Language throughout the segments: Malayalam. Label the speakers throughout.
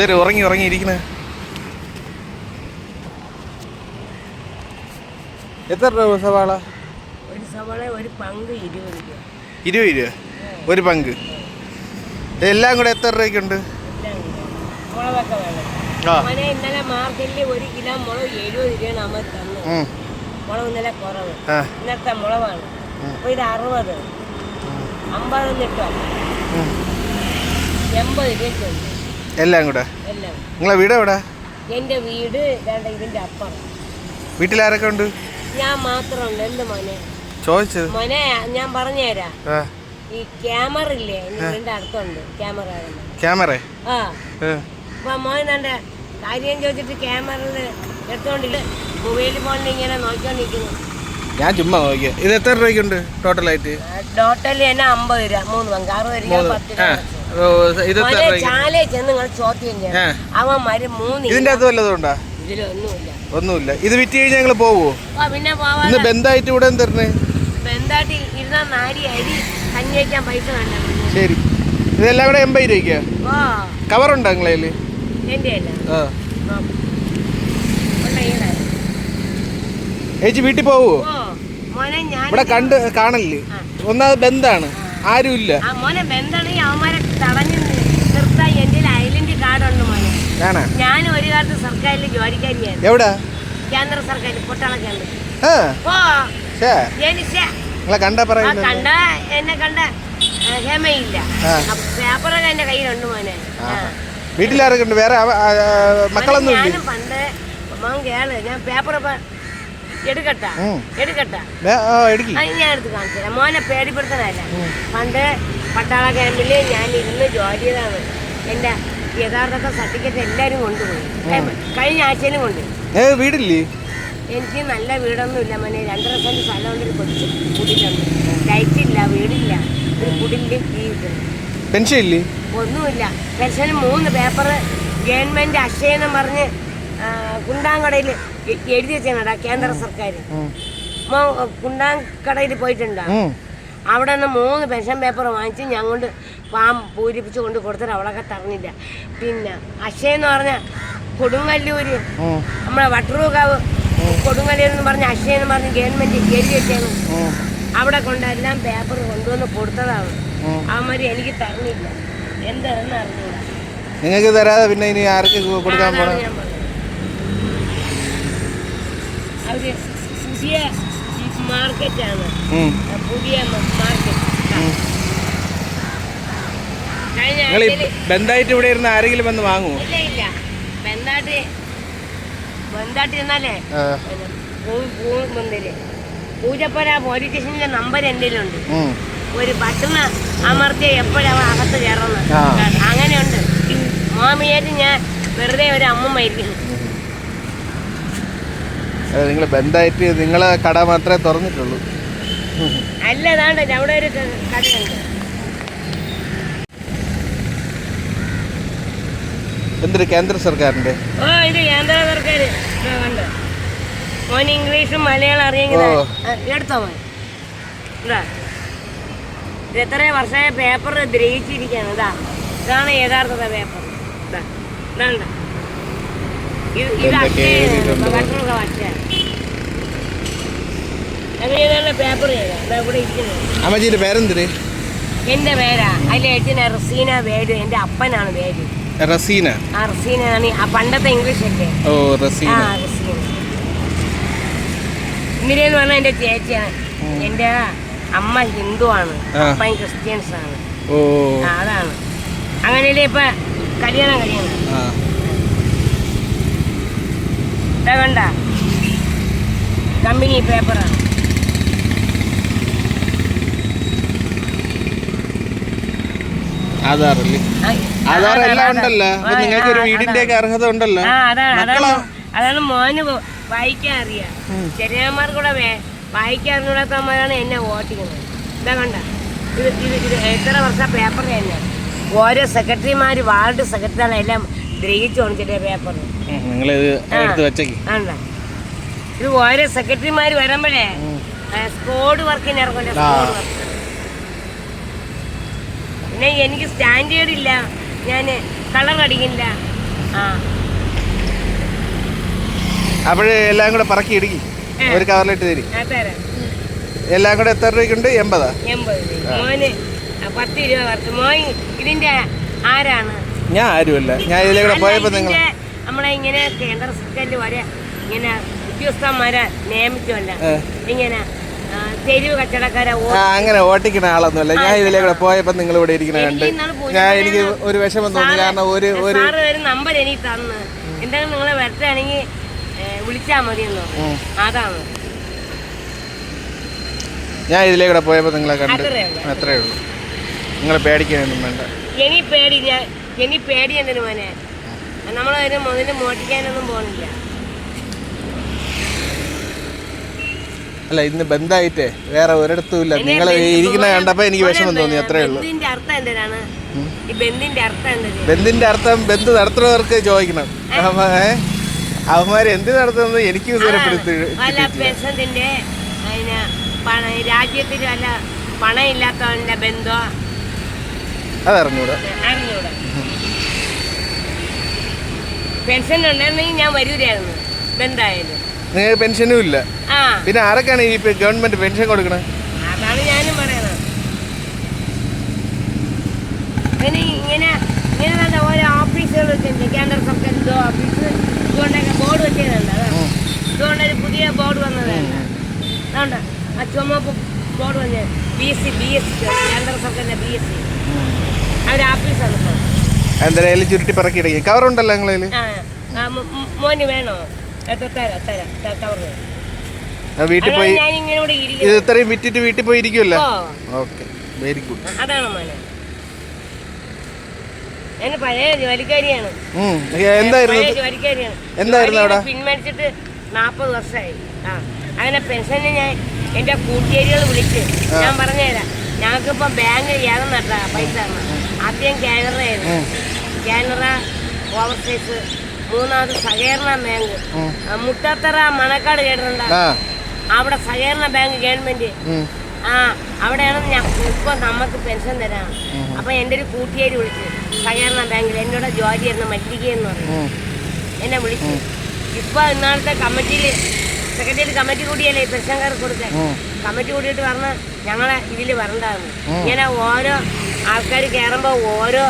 Speaker 1: എന്തേലും ഉറങ്ങി ഉറങ്ങിയിരിക്കുന്നത് എത്ര രൂപ സവാള?
Speaker 2: ഒരു സവാള ഒരു പങ്ക് ഇരുപത് രൂപ.
Speaker 1: ഇരുപത് രൂപ? ഒരു പങ്ക്. എല്ലാം കൂടെ എത്ര രൂപയ്ക്കുണ്ട്.
Speaker 2: മുളകൊക്കെ വേണം.
Speaker 1: ആ.
Speaker 2: മോനെ ഇന്നലെ മാർക്കറ്റിൽ ഒരു കിലോ മുളക് എഴുപത് രൂപയാണ് അമ്മ തന്നത്.
Speaker 1: ഉം.
Speaker 2: മുളക് ഇന്നലെ കുറവ്. ഇന്നത്തെ മുളകാണ്. അപ്പൊ ഇത് അറുപത്. അമ്പത് കിട്ടോ
Speaker 1: ഉം.
Speaker 2: എൺപത് രൂപയ്ക്കുണ്ട്.
Speaker 1: എല്ലാം കൂടെ?
Speaker 2: എല്ലാം.
Speaker 1: നിങ്ങളെ വീട് എവിടെ?
Speaker 2: എന്റെ വീട് ഇതിന്റെ അപ്പുറം.
Speaker 1: വീട്ടിലാരൊക്കെ ഉണ്ട്?
Speaker 2: ഞാൻ മാത്രമുണ്ട് എന്ത് മോനെ?
Speaker 1: ചോദിച്ചത്.
Speaker 2: മോനെ ഞാൻ പറഞ്ഞുതരാം. ഈ ക്യാമറ ഇല്ലേ? വീടിന്റെ അടുത്തുണ്ട്. Camera
Speaker 1: camera?
Speaker 2: ആ. അപ്പൊ മോൻ എന്റെ കാര്യം ചോദിച്ചിട്ട് ക്യാമറയിൽ എടുത്തോണ്ടിട്ട് മൊബൈൽ ഫോണിൽ ഇങ്ങനെ നോക്കിക്കൊണ്ടിരിക്കുന്നു.
Speaker 1: ഞാൻ ചുമ്മാ നോക്കിയ. ഇത് എത്ര രൂപയ്ക്കുണ്ട് ടോട്ടലായിട്ട്
Speaker 2: ടോട്ടലി തന്നെ അമ്പത് രൂപ. മൂന്ന് പങ്ക് അറുപത് രൂപ പത്ത് രൂപ.
Speaker 1: ഇത്
Speaker 2: ചാലേ ചെന്ന് നിങ്ങൾ ചോദ്യം
Speaker 1: ആ.
Speaker 2: ചെയ്യണം അവൻ മരു മൂന്ന്
Speaker 1: ഇതിന്റെ അകത്ത് വല്ലതും ഉണ്ടോ?
Speaker 2: ഇതിലൊന്നുമില്ല.
Speaker 1: ഒന്നുമില്ല. ഇത് വിറ്റ് കഴിഞ്ഞാൽ ഞങ്ങൾ പോവോ?
Speaker 2: പിന്നെ
Speaker 1: ഇന്ന് ബന്ധായിട്ട് ഇവിടെ തരണേ
Speaker 2: ഇരുന്ന നാരി അരി കഞ്ഞി വയ്ക്കാൻ പൈസ വേണ്ട.
Speaker 1: ശരി. ഇതെല്ലാം കൂടെ എൺപത് രൂപയ്ക്ക്? കവറുണ്ടോ നിങ്ങളെ. ചേച്ചി വീട്ടിൽ പോവോ?
Speaker 2: മോനെ ഞാൻ
Speaker 1: ഇവിടെ കണ്ട് കാണല്ലേ ഒന്നാമത് ബന്ധാണ്. ആരും ഇല്ല
Speaker 2: ആ മോനെ ബന്ധാണെങ്കിൽ അവന്മാരെ തടഞ്ഞു നിർത്താൻ എന്റെ ഐലൻഡ് കാർഡുണ്ട് മോനെ.
Speaker 1: കാണാ
Speaker 2: ഞാൻ ഒരു കാലത്ത് സർക്കാരിൽ ജോലിക്കാരിയായിരുന്നു.
Speaker 1: എവിടെ?
Speaker 2: കേന്ദ്ര സർക്കാർ
Speaker 1: നിങ്ങളെ കണ്ട
Speaker 2: ആ
Speaker 1: പറയുന്നത്
Speaker 2: കണ്ട എന്നെ കണ്ട ഹേമയില്ല. പേപ്പറൊക്കെ എന്റെ കയ്യിലുണ്ട് മോനെ.
Speaker 1: വീട്ടിലാരൊക്കെ ഉണ്ട്? വേറെ മക്കളൊന്നും
Speaker 2: ഞാനും പണ്ട് മോൻ കേൾ ഞാൻ പേപ്പർ എടുക്കട്ട. എടുക്കട്ട.
Speaker 1: എടുക്കി.
Speaker 2: ഞാൻ എടുത്ത് കാണിച്ചു തരാം മോനെ പേടിപ്പെടുത്താനല്ല പണ്ട് പട്ടാള ക്യാമ്പിൽ ഞാൻ ഇരുന്ന് ജോലി ചെയ്താണ് എന്റെ യഥാർത്ഥ സർട്ടിഫിക്കറ്റ് എല്ലാവരും കൊണ്ടുപോയി. കഴിഞ്ഞ ആഴ്ചയിലും കൊണ്ടുപോയി.
Speaker 1: വീടില്ലേ?
Speaker 2: എനിക്ക് നല്ല വീടൊന്നും ഇല്ല മോനെ. രണ്ടര സെന്റ് സ്ഥലമുണ്ട് ഒരു കൊച്ചു കുടിലുണ്ട് ലൈറ്റ് ഇല്ല വീടില്ല. ഒരു കുടിലിൽ
Speaker 1: പെൻഷൻ ഇല്ലേ?
Speaker 2: ഒന്നുമില്ല. പെൻഷന് മൂന്ന് പേപ്പർ ഗവൺമെന്റ് അക്ഷയെന്നും പറഞ്ഞ് കുണ്ടാങ്കടയിൽ എഴുതി വെച്ചാടാ കേന്ദ്ര സർക്കാർ. കുണ്ടാങ്കടയിൽ പോയിട്ടുണ്ട്. അവിടെ നിന്ന് മൂന്ന് പെൻഷൻ പേപ്പർ വാങ്ങിച്ച് ഞാൻ കൊണ്ട് പാം പൂരിപ്പിച്ച് കൊണ്ട് കൊടുത്തിട്ട് അവളൊക്കെ തറഞ്ഞില്ല. പിന്നെ അക്ഷയെന്ന് പറഞ്ഞ കൊടുങ്ങല്ലൂര്. നമ്മളെ വട്ടറൂക്കാവ് കൊടുങ്ങല്ലൂർ എന്ന് പറഞ്ഞ അക്ഷയ എന്ന് പറഞ്ഞ് ഗവൺമെന്റ് എഴുതി വെച്ചാണ്. അവിടെ കൊണ്ട് എല്ലാം പേപ്പർ കൊണ്ടുവന്ന് കൊടുത്തതാണ്. അവന്മാര് എനിക്ക് തറഞ്ഞില്ല എന്താണെന്ന് അറിഞ്ഞില്ല
Speaker 1: നിങ്ങൾക്ക് തരാതെ പിന്നെ ഇനി ആർക്ക് കൊടുക്കാൻ
Speaker 2: അതാണ് പറഞ്ഞത്. പുതിയ മാർക്കറ്റാണ്. പുതിയ മാർക്കറ്റ്
Speaker 1: നിങ്ങൾ ബന്ധായിട്ട് ഇവിടെ ഇരുന്ന് ആരെങ്കിലും വന്ന് വാങ്ങുമോ
Speaker 2: ഇല്ല ഇല്ല. ബന്ധാട്ടി ബന്ധാട്ടി ഇരുന്നാലേ പൂജപ്പുര പോലീസ് സ്റ്റേഷനിലെ നമ്പർ എന്റെ ഉണ്ട് ഒരു ബട്ടൺ അമർത്തിയ എപ്പോഴാണ് അകത്ത് കയറുന്നത്? അങ്ങനെയുണ്ട്. മാമിയായിട്ട് ഞാൻ വെറുതെ ഒരു അമ്മ
Speaker 1: നിങ്ങൾ ബന്ധമായിട്ട് നിങ്ങളെ കട മാത്രമേ തുറന്നിട്ടുള്ളൂ.
Speaker 2: അല്ല അവിടെ ഒരു കടയുണ്ട്.
Speaker 1: എന്തൊരു കേന്ദ്ര സർക്കാരിന്റെ?
Speaker 2: ഓ ഇത് കേന്ദ്ര സർക്കാർ മോൻ ഇംഗ്ലീഷും മലയാളം അറിയെങ്കിൽ. എടുത്തോ മോൻ ഇതാ. എത്ര വർഷമായ പേപ്പർ ദ്രഹിച്ചിരിക്കുകയാണ് ഇതാ. ഇതാണ് യഥാർത്ഥ പേപ്പർ ഇതാ. ഇതാണ്ട
Speaker 1: അമ്മച്ചിന്റെ പേരെന്തിര്
Speaker 2: എന്റെ പേരാ. അതിലെ എഴുതിന റസീന വേഡ് എന്റെ അപ്പനാണ് പേര്
Speaker 1: റസീന?
Speaker 2: ആ ഈ- പണ്ടത്തെ ഇംഗ്ലീഷ് ഒക്കെ.
Speaker 1: ഓ
Speaker 2: ആ
Speaker 1: റസീന.
Speaker 2: റസീന ഇന്ദിരയെന്ന് പറഞ്ഞാൽ എന്റെ ചേച്ചിയാണ്. എന്റെ അമ്മ ഹിന്ദു
Speaker 1: ആണ്.
Speaker 2: അപ്പൻ ക്രിസ്ത്യൻസ് ആണ്
Speaker 1: ഓ.
Speaker 2: അതാണ്. അങ്ങനെയല്ലേ ഇപ്പൊ കല്യാണം കഴിയണം?
Speaker 1: ആ.
Speaker 2: ഇതാ കണ്ട? കമ്പനി പേപ്പറാണ്
Speaker 1: ആധാറല്ലേ ആധാർ
Speaker 2: അതാണ്,
Speaker 1: എല്ലാം
Speaker 2: അതാണ്.
Speaker 1: ഉണ്ടല്ലോ. നിങ്ങൾക്ക് ഒരു
Speaker 2: ആ,
Speaker 1: വീടിന്റെ ഒക്കെ
Speaker 2: അതാണ്.
Speaker 1: അർഹത ഉണ്ടല്ലോ.
Speaker 2: മോന് വായിക്കാൻ അറിയാം. ചെറിയന്മാർക്ക് കൂടെ വേ വായിക്കാൻ അറിഞ്ഞൂടാത്തമാരാണ് എന്നെ വോട്ടിക്കുന്നത് ഇതാ കണ്ട. ഇത് ഇത് ഇത് എത്ര വർഷം പേപ്പർ തന്നെ ഓരോ സെക്രട്ടറിമാർ വാർഡ് സെക്രട്ടറിയാണ് എല്ലാം ഗ്രഹിച്ചു ചെറിയ പേപ്പർ
Speaker 1: നിങ്ങൾ ഇത്
Speaker 2: ആ.
Speaker 1: എടുത്ത് വെച്ചേക്ക്.
Speaker 2: ഇത് ഓരോ സെക്രട്ടറിമാർ വരുമ്പോഴേ സ്കോഡ് വർക്കിന് ഇറങ്ങുമല്ലോ സ്കോഡ് വർക്ക് പിന്നെ എനിക്ക് സ്റ്റാൻഡേർഡ് ഇല്ല. ഞാൻ കളർ അടിക്കില്ല ആ.
Speaker 1: അപ്പോഴേ എല്ലാം കൂടെ പറക്കി ഇടുക്കി. ഒരു കവറിലിട്ട് തരി. എല്ലാം കൂടെ എത്ര രൂപയ്ക്കുണ്ട്? എൺപതാ.
Speaker 2: മോന് പത്ത് രൂപ കുറച്ച് മോൻ ഇതിന്റെ ആരാണ്?
Speaker 1: ഞാൻ ആരുമല്ല. ഞാൻ ഇതിലെ കൂടെ
Speaker 2: പോയപ്പോ
Speaker 1: പോയപ്പോൾ നിങ്ങൾ
Speaker 2: നമ്മളെ ഇങ്ങനെ കേന്ദ്ര സർക്കാരിൽ വരെ ഇങ്ങനെ ഉദ്യോഗസ്ഥന്മാരെ നിയമിക്കുമല്ല. ഇങ്ങനെ
Speaker 1: അങ്ങനെ ഓട്ടിക്കുന്ന ആളൊന്നുമല്ല. ഞാൻ ഇതിലെ കൂടെ പോയപ്പോ നിങ്ങൾ ഇവിടെ ഇരിക്കുന്ന കണ്ട് ഞാൻ എനിക്ക് ഒരു വിഷമം തോന്നി. കാരണം ഒരു ഒരു
Speaker 2: നമ്പർ എനിക്ക് തന്നു. എന്തെങ്കിലും നിങ്ങളെ വരട്ടാണെങ്കിൽ വിളിച്ചാ മതി എന്ന് അതാണ്.
Speaker 1: ഞാൻ ഇതിലെ കൂടെ പോയപ്പോ നിങ്ങളെ കണ്ട്.
Speaker 2: അത്രേ ഉള്ളൂ.
Speaker 1: നിങ്ങളെ പേടിക്കാനൊന്നും വേണ്ട.
Speaker 2: ഇനി പേടി ഞാൻ ഇനി പേടി എന്തിനു മോനെ? നമ്മളൊരു മുതൽ മോട്ടിക്കാനൊന്നും പോണില്ല.
Speaker 1: അല്ല ഇന്ന് ബന്ധായിട്ടേ വേറെ ഒരിടത്തും ഇല്ല. നിങ്ങൾ ഇരിക്കുന്ന കണ്ടപ്പോ എനിക്ക് വിഷമം തോന്നി അത്രേ ഉള്ളൂ.
Speaker 2: ബന്ധിന്റെ അർത്ഥം എന്തിനാണ്? ഈ ബന്ധിന്റെ അർത്ഥം എന്തിനാ
Speaker 1: ബന്ധിന്റെ അർത്ഥം ബന്ധു നടത്തുന്നവർക്ക് ചോദിക്കണം. അവ- അവന്മാര് എന്ത് നടത്തുന്നത് എനിക്ക്
Speaker 2: അതിന് പണ രാജ്യത്തിൽ വല്ല പണം ഇല്ലാത്തവന്റെ ബന്ധോ?
Speaker 1: അതറിഞ്ഞൂടാ
Speaker 2: അറിഞ്ഞൂടെ പെൻഷൻ ഉണ്ടായിരുന്നെങ്കിൽ ഞാൻ വരൂരായിരുന്നു ബന്ധായാലും
Speaker 1: നിങ്ങൾക്ക് പെൻഷനും ഇല്ല.
Speaker 2: ആ.
Speaker 1: പിന്നെ ആരൊക്കെയാണ് ഈ ഗവൺമെന്റ് പെൻഷൻ കൊടുക്കണേ?
Speaker 2: അതാണ് ഞാനും പറയണത്. ഇങ്ങനെ ഇങ്ങനെ ഇങ്ങനെ നല്ല ഓരോ ഓഫീസുകൾ വെച്ചിട്ടുണ്ട് കേന്ദ്ര സർക്കാരിന്റെ ഓഫീസ് ഇതുകൊണ്ടൊക്കെ ബോർഡ് വെച്ചതുണ്ട് അതാണ് ഇതുകൊണ്ടൊരു പുതിയ ബോർഡ് വന്നതാണ് അതുകൊണ്ട് ആ ചുമപ്പ് ബോർഡ് വന്ന് B S C B S C കേന്ദ്ര സർക്കാരിന്റെ ബി എസ് സി അവർ ഓഫീസാണ് ഇപ്പോൾ
Speaker 1: എന്തായാലും ചുരുട്ടി പറക്കി ഇടയ്ക്ക് കവറുണ്ടല്ലോ നിങ്ങളതിൽ
Speaker 2: മോന് വേണോ?
Speaker 1: വീട്ടിൽ പോയി ഇത് ഇത്രയും വിറ്റിട്ട് വീട്ടിൽ പോയി ഇരിക്കുമല്ലോ ഓക്കെ വെരി ഗുഡ് എന്തായിരുന്നു? എന്തായിരുന്നു അവിടെ?
Speaker 2: പിന്മരിച്ചിട്ട് നാപ്പത് വർഷമായി ആ അങ്ങനെ പെൻഷന് ഞാൻ എന്റെ കൂട്ടുകാരികൾ വിളിച്ച് ഞാൻ പറഞ്ഞുതരാം. ഞങ്ങൾക്കിപ്പം ബാങ്ക് പൈസ. ആദ്യം കാനറയായിരുന്നു കാനറ ഓവർസീസ് മൂന്നാമത് സഹകരണ ബാങ്ക്. മുട്ടത്തറ മണക്കാട് കേട്ടിട്ടുണ്ട്? അവിടെ സഹകരണ ബാങ്ക് ഗവൺമെന്റ്. ആ അവിടെയാണ് ഞാൻ ഇപ്പൊ നമുക്ക് പെൻഷൻ തരാം. അപ്പൊ എന്റെ ഒരു കൂട്ടുകാരി വിളിച്ചു സഹകരണ ബാങ്കിൽ എന്നോട് ജോലി ആയിരുന്നു മല്ലിക എന്ന് പറയും
Speaker 1: ഉം.
Speaker 2: എന്നെ വിളിച്ചു. ഇപ്പൊ ഇന്നാളത്തെ കമ്മിറ്റിയിൽ സെക്രട്ടറി കമ്മിറ്റി കൂടിയല്ലേ പെൻഷൻകാർ പെൻഷൻകാർക്ക് കൊടുക്കാൻ. കമ്മിറ്റി കൂടിയിട്ട് പറഞ്ഞ ഞങ്ങളെ ഇതിൽ വരണ്ടായിരുന്നു ഇങ്ങനെ ഓരോ ആൾക്കാർ കയറുമ്പോൾ ഓരോ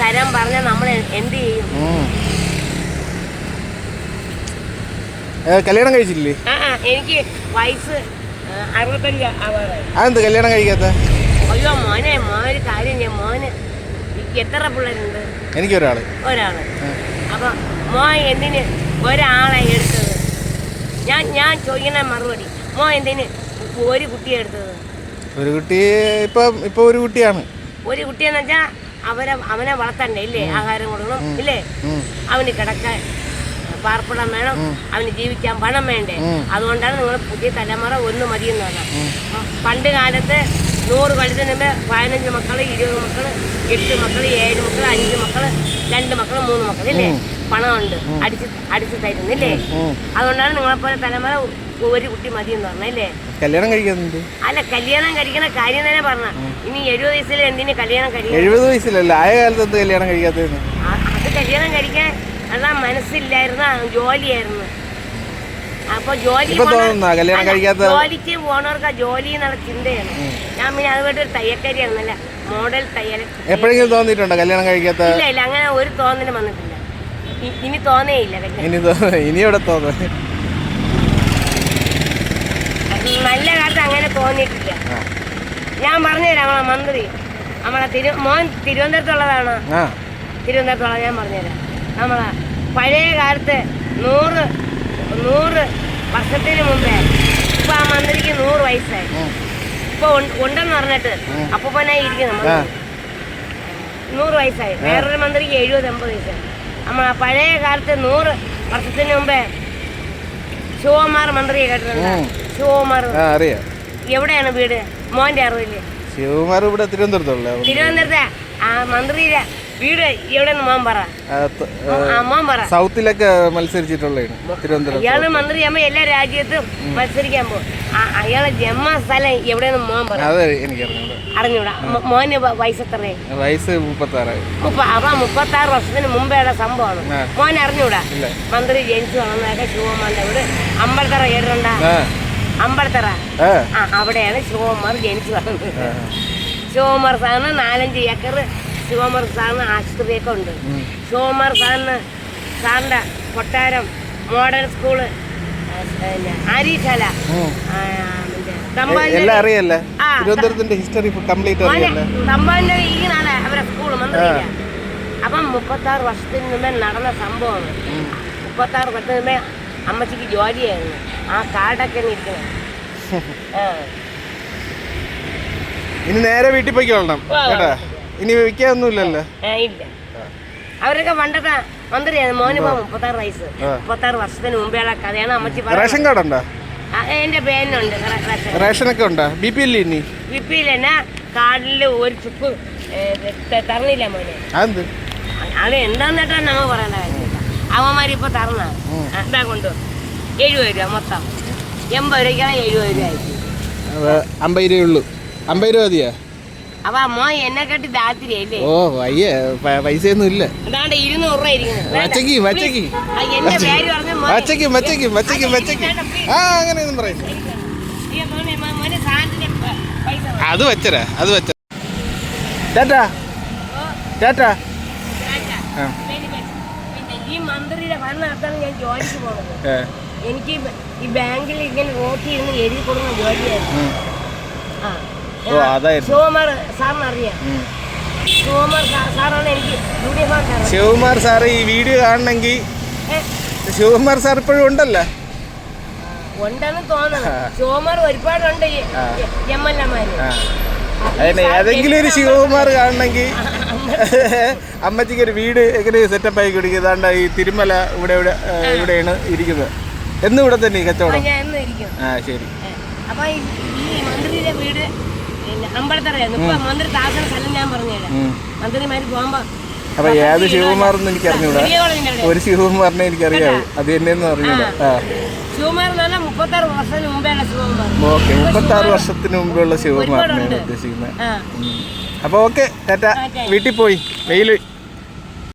Speaker 2: തരം പറഞ്ഞ നമ്മൾ എന്ത് ചെയ്യും.
Speaker 1: കല്യാണം കഴിച്ചില്ലേ
Speaker 2: എനിക്ക് വയസ്സ് അറുപത്തഞ്ച്
Speaker 1: അതെന്ത് കല്യാണം കഴിക്കാത്ത?
Speaker 2: അയ്യോ മോനെ മോനൊരു കാര്യം ഞാൻ മോന് എത്ര പിള്ളേരുണ്ട്?
Speaker 1: എനിക്ക്
Speaker 2: ഒരാൾ. ഒരാൾ. അപ്പൊ മോൻ എന്തിന് ഒരാളെ എടുത്തത്? ഞാൻ ഞാൻ ചോദിക്കുന്ന മറുപടി. മോൻ എന്തിന് ഒരു കുട്ടിയെ എടുത്തത്?
Speaker 1: ഒരു കുട്ടി ഇപ്പൊ ഇപ്പൊ ഒരു കുട്ടിയാണ്.
Speaker 2: ഒരു കുട്ടിയെന്ന് വെച്ചാൽ അവരെ അവനെ വളർത്തണ്ടേ ഇല്ലേ? ആഹാരം കൊടുക്കണം ഇല്ലേ. അവന് കിടക്കാൻ പാർപ്പിടം വേണം അവന് ജീവിക്കാൻ പണം വേണ്ടേ? അതുകൊണ്ടാണ് നിങ്ങൾ പുതിയ തലമുറ ഒന്ന് മതിയെന്ന് പറഞ്ഞത്. പണ്ട് കാലത്ത് നൂറ് കൊല്ലത്തിന് മുമ്പ് പതിനഞ്ച് മക്കൾ ഇരുപത് മക്കൾ എട്ട് മക്കൾ ഏഴ് മക്കൾ അഞ്ച് മക്കൾ രണ്ട് മക്കൾ മൂന്ന് മക്കൾ ഇല്ലേ? പണമുണ്ട്. അടിച്ച് അടിച്ച് തരുന്നില്ലേ. അതുകൊണ്ടാണ് നിങ്ങളെപ്പോലെ തലമുറ ഒരു കുട്ടി മതി എന്ന് പറഞ്ഞല്ലേ
Speaker 1: കല്യാണം കഴിക്കുന്നുണ്ട്
Speaker 2: അല്ല കല്യാണം കഴിക്കണ കാര്യം തന്നെ പറഞ്ഞ. ഇനി എഴുപത് വയസ്സിൽ എന്തിന് കല്യാണം കഴിക്കും
Speaker 1: എഴുപത് വയസ്സിലല്ല ആയ കാലത്ത് എന്ത് കല്യാണം കഴിക്കാത്തതെന്ന്?
Speaker 2: ആ- അത് കല്യാണം കഴിക്കാൻ അതാ മനസ്സില്ലായിരുന്ന ജോലിയായിരുന്നു. അപ്പൊ ജോലി
Speaker 1: കഴിക്കാത്ത-
Speaker 2: ജോലിക്ക് പോണവർക്ക് ജോലി എന്നുള്ള ചിന്തയാണ്. ഞാൻ പിന്നെ അതുപോലെ ഒരു തയ്യക്കാരിയായിരുന്നല്ല മോഡൽ തയ്യൽ
Speaker 1: എപ്പോഴെങ്കിലും തോന്നിയിട്ടുണ്ടോ കല്യാണം കഴിക്കാത്ത
Speaker 2: ഇല്ല ഇല്ല അങ്ങനെ ഒരു തോന്നലും വന്നിട്ടില്ല. ഇനി തോന്നേയില്ല
Speaker 1: ഇനി തോന്നേ ഇനി ഇവിടെ തോന്നുന്നു
Speaker 2: നല്ല കാലത്ത് അങ്ങനെ തോന്നിയിട്ടില്ല. ഞാൻ പറഞ്ഞുതരാം നമ്മളെ മന്ത്രി. നമ്മളെ തിരു മോൻ തിരുവനന്തപുരത്തുള്ളതാണ്. തിരുവനന്തപുരത്തുള്ള ഞാൻ പറഞ്ഞുതരാം. നമ്മളെ പഴയ കാലത്ത് നൂറ് നൂറ് വർഷത്തിന് മുമ്പേ ഇപ്പൊ ആ മന്ത്രിക്ക് നൂറ് വയസ്സായി. ഇപ്പൊ ഉണ്ട്- ഉണ്ടെന്ന് പറഞ്ഞിട്ട് അപ്പൂപ്പനായി ഇരിക്കുന്നു. നൂറ് വയസ്സായി. വേറൊരു മന്ത്രിക്ക് എഴുപത് എൺപത് വയസ്സായി. നമ്മളെ പഴയ കാലത്ത് നൂറ് വർഷത്തിന് മുമ്പേ ശിവകുമാർ മന്ത്രിയെ കേട്ടിട്ടുണ്ട്. ശിവകുമാർ.
Speaker 1: ആ അറിയാം.
Speaker 2: എവിടെയാണ് വീട്? മോന്റെ അറിവില്ലേ
Speaker 1: ശിവകുമാർ ഇവിടെ തിരുവനന്തപുരത്തുള്ള.
Speaker 2: തിരുവനന്തപുരത്തെ? ആ മന്ത്രിയിലെ വീട് എവിടെ നിന്ന് മോൻ പറ.
Speaker 1: ആ,
Speaker 2: ആ, മോൻ പറ.
Speaker 1: സൗത്തിലൊക്കെ മത്സരിച്ചിട്ടുള്ളതാണ് തിരുവനന്തപുരം
Speaker 2: ഇയാൾ മന്ത്രിയാകുമ്പോ എല്ലാ രാജ്യത്തും മത്സരിക്കാൻ പോകും. അയാളെ ജന്മ സ്ഥലം എവിടെയെന്ന് മോൻ പറ.
Speaker 1: അത് എനിക്കറിഞ്ഞൂടാ.
Speaker 2: അറിഞ്ഞൂടാ. മോ- മോന് വ- വയസ്സ് എത്രയായി
Speaker 1: വയസ്സ് മുപ്പത്താറായി.
Speaker 2: അപ്പൊ മുപ്പത്തി ആറ് വർഷത്തിന് മുമ്പേയുള്ള സംഭവമാണ്.
Speaker 1: ആ.
Speaker 2: മോൻ അറിഞ്ഞൂടാ
Speaker 1: ഇല്ല.
Speaker 2: മന്ത്രി ജനിച്ചു വളർന്നതൊക്കെ ശിവകുമാറിന്റെ വീട്. അമ്പലത്തറ കേട്ടിട്ടുണ്ടാ?
Speaker 1: ആ.
Speaker 2: അമ്പലത്തറ.
Speaker 1: ആ
Speaker 2: അവിടെയാണ് ശിവകുമാർ ജനിച്ചു വന്നത്. ശിവകുമാർ സാറിന് നാലഞ്ച് ഏക്കർ ശിവകുമാർ സാറിന് ആശുപത്രിയൊക്കെ ഉണ്ട്. ശിവകുമാർ സാറിന് സാറിന്റെ കൊട്ടാരം മോഡൽ സ്കൂൾ ആ, പിന്നെ ആര്യശാല.
Speaker 1: ഉം.
Speaker 2: ആ, മറ്റേ
Speaker 1: എ-
Speaker 2: തമ്പാന്റെ
Speaker 1: എല്ലാം അറിയല്ലേ?
Speaker 2: ആ,
Speaker 1: തിരുവനന്തപുരത്തിന്റെ ഹിസ്റ്ററി കംപ്ലീറ്റ്
Speaker 2: മോനെ,
Speaker 1: അറിയല്ലേ?
Speaker 2: തമ്പാന്റെ ഈ നാളെ അവരെ സ്കൂൾ മന്ത്രിയില്ല അപ്പം മുപ്പത്താറ് വർഷത്തിന് മുമ്പേ നടന്ന സംഭവമാണ്. മുപ്പത്താറ് വർഷത്തിന് മുമ്പേ അമ്മച്ചിക്ക് ജോലിയായിരുന്നു. ആ കാടൊക്കെ
Speaker 1: ഇനി നേരെ വീട്ടിൽ പോയിക്കൊള്ളണം. കേട്ടാ? ഇനി വിൽക്കാനൊന്നുമില്ലല്ലോ.
Speaker 2: ഇല്ല. അവരൊക്കെ പണ്ടത്തെ മന്ത്രിയാണ് മോനിപ്പോ മുപ്പത്താറ് വയസ്സ്. മുപ്പത്താറ് വർഷത്തിന് മുമ്പേയുള്ള കഥയാണ് അമ്മച്ചി
Speaker 1: റേഷൻ കാർഡ് ഉണ്ടോ
Speaker 2: എന്റെ പേനുണ്ട്
Speaker 1: റേഷനൊക്കെ ഉണ്ടോ? ബി പി ഇല്ലേ ഇനി?
Speaker 2: വിപ്പിയിൽ തന്നെ കാർഡിൽ ഒരു ചുക്ക് തറന്നില്ല മോനെ? അത് എന്താന്നിട്ടാ നമ്മ പറയേണ്ട കാര്യമില്ല. അവന്മാരിപ്പോ തറന്ന എന്താ കൊണ്ട് എഴുപത് രൂപ മൊത്തം. എൺപത് രൂപയ്ക്കാണ് എഴുപത് രൂപ
Speaker 1: അത് അമ്പത് രൂപയേ ഉള്ളൂ. അമ്പത് രൂപ മതിയാ?
Speaker 2: അപ്പൊ മോൻ എന്നെ കെട്ടി ദാത്തിരിയല്ലേ
Speaker 1: ഓ വയ്യ. പ- പൈസയൊന്നും ഇല്ല.
Speaker 2: അതാണ്ട് ഇരുന്നൂറ് രൂപ ഇരിക്കുന്നത് ആ,
Speaker 1: അങ്ങനെയൊന്നും പറയില്ല
Speaker 2: ഈ മോനെ, മോ- മോനെ സാധനത്തിന്റെ പ- പൈസ
Speaker 1: അത് വെച്ചരാ അത് വെച്ച ടാറ്റാ. ടാറ്റാ.
Speaker 2: ഈ മന്ത്രിയുടെ ഭരണം നടത്താണ് ഞാൻ ജോലിക്ക് പോകുന്നത് എനിക്ക് ഈ ബാങ്കിൽ ഇങ്ങനെ വോട്ട് ഇരുന്ന് എഴുതി കൊടുക്കുന്ന ജോലിയായിരുന്നു ആ. ശിവകുമാർ സാറിന് അറിയാം. ശിവകുമാർ സാറാണ് എനിക്ക് യൂണിഫോം തരുന്നത്
Speaker 1: ശിവകുമാർ സാറ് ഈ വീഡിയോ കാണണമെങ്കിൽ ശിവകുമാർ സാർ ഇപ്പോഴും ഉണ്ടല്ലോ?
Speaker 2: ഉണ്ടെന്ന് തോന്നുന്നു. ശിവകുമാർ ഒരുപാടുണ്ട് എം എൽ എമാര്.
Speaker 1: ആ. അതിന് ഏതെങ്കിലും ഒരു ശിവകുമാർ കാണണമെങ്കിൽ അമ്മച്ചിക്ക് ഒരു വീട് എങ്ങനെ സെറ്റപ്പ് ആയി കൊടുക്കുക? ഇതാണ്ട് ഈ തിരുമല ഇവിടെ ഇവിടെ ഇവിടെയാണ് ഇരിക്കുന്നത്. എന്നും ഇവിടെ തന്നെ ഈ കച്ചവടം?
Speaker 2: ഞാൻ എന്ന് ഇരിക്കും.
Speaker 1: ആ ശരി.
Speaker 2: അപ്പൊ ഈ ഈ മന്ത്രിയുടെ വീട് പിന്നെ അമ്പലത്തറയായിരുന്നു. ഇപ്പൊ മന്ത്രി താമസ സ്ഥലം ഞാൻ പറഞ്ഞുതരാം.
Speaker 1: ഉം.
Speaker 2: മന്ത്രിമാര് പോകുമ്പോ
Speaker 1: അപ്പൊ ഏത് ശിവകുമാറെന്ന് എനിക്ക് അറിഞ്ഞൂടാ. ഒരു ശിവകുമാറിനെ എനിക്കറിയാം അത് എന്നെയെന്ന് അറിഞ്ഞൂടാ.
Speaker 2: ശിവകുമാർ എന്ന് പറഞ്ഞാൽ വർഷത്തിന് മുമ്പേയുള്ള ശിവകുമാർ
Speaker 1: ഓക്കെ. മുപ്പത്താറ് വർഷത്തിന് മുമ്പുള്ള ശിവകുമാറിനെയാണ്. ഉദ്ദേശിക്കുന്നത്. അപ്പൊ ഓക്കെ ടാറ്റ. വീട്ടിൽ പോയി. വെയിൽ